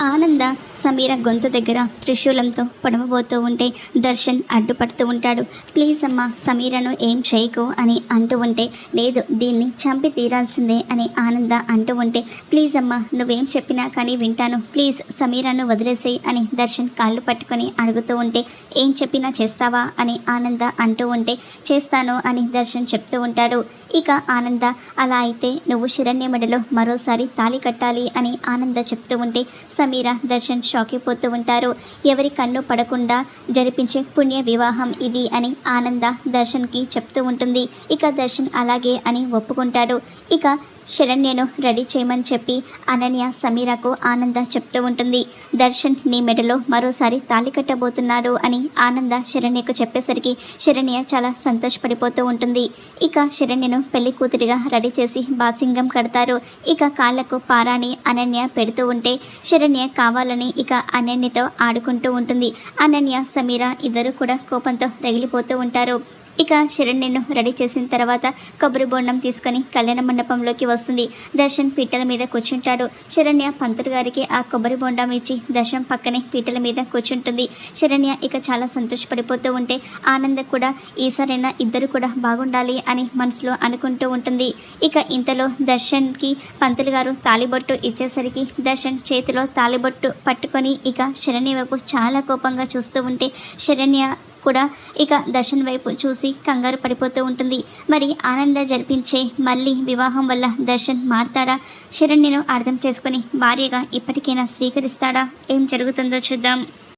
ఆనంద సమీర గొంతు దగ్గర త్రిశూలంతో పొడవబోతూ ఉంటే దర్శన్ అడ్డుపడుతూ ఉంటాడు. ప్లీజ్ అమ్మా సమీరను ఏం చేయకు? అని అంటూ ఉంటే లేదు దీన్ని చంపి తీరాల్సిందే అని ఆనంద అంటూ ఉంటే ప్లీజ్ అమ్మా నువ్వేం చెప్పినా కానీ వింటాను. ప్లీజ్ సమీరను వదిలేసేయి అని దర్శన్ కాళ్ళు పట్టుకొని అడుగుతూ ఉంటే ఏం చెప్పినా చేస్తావా? అని ఆనంద అంటూ ఉంటే చేస్తాను అని దర్శన్ చెప్తూ ఉంటాడు. ఇక ఆనంద అలా అయితే నువ్వు శరణ్య మెడలో మరోసారి తాళి కట్టాలి అని ఆనంద చెప్తూ ఉంటే సమీర దర్శన్ షాక్ అయిపోతూ ఉంటారు. ఎవరి కన్ను పడకుండా జరిపించే పుణ్య వివాహం ఇది అని ఆనంద దర్శన్కి చెప్తూ ఉంటుంది. ఇక దర్శన్ అలాగే అని ఒప్పుకుంటాడు. ఇక శరణ్యను రెడీ చేయమని చెప్పి అనన్య సమీరకు ఆనంద చెప్తూ ఉంటుంది. దర్శన్ నీ మెడలో మరోసారి తాళి కట్టబోతున్నాడు అని ఆనంద శరణ్యకు చెప్పేసరికి శరణ్య చాలా సంతోషపడిపోతూ ఉంటుంది. ఇక శరణ్యను పెళ్ళి కూతురిగా రెడీ చేసి బాసింగం కడతారు. ఇక కాళ్ళకు పారాణి అనన్య పెడుతూ ఉంటే శరణ్య కావాలని ఇక అనన్యతో ఆడుకుంటూ ఉంటుంది. అనన్య సమీర ఇద్దరు కూడా కోపంతో రగిలిపోతూ ఉంటారు. ఇక శరణ్యను రెడీ చేసిన తర్వాత కొబ్బరి బొండం తీసుకొని కళ్యాణ మండపంలోకి వస్తుంది. దర్శన్ పీటల మీద కూర్చుంటాడు. శరణ్య పంతులు గారికి ఆ కొబ్బరి బొండం ఇచ్చి దర్శన్ పక్కనే పీటల మీద కూర్చుంటుంది. శరణ్య ఇక చాలా సంతోషపడిపోతూ ఉంటే ఆనంద కూడా ఈసారైనా ఇద్దరు కూడా బాగుండాలి అని మనసులో అనుకుంటూ ఉంటుంది. ఇక ఇంతలో దర్శన్కి పంతులు గారు తాలిబొట్టు ఇచ్చేసరికి దర్శన్ చేతిలో తాలిబొట్టు పట్టుకొని ఇక శరణ్య వైపు చాలా కోపంగా చూస్తూ ఉంటే శరణ్య కూడా ఇక దర్శన్ వైపు చూసి కంగారు పడిపోతూ ఉంటుంది. మరి ఆనంద జరిపించే మళ్ళీ వివాహం వల్ల దర్శన్ మారతాడా శరణ్యను అర్థం చేసుకొని భార్యగా ఇప్పటికైనా స్వీకరిస్తాడా? ఏం జరుగుతుందో చూద్దాం.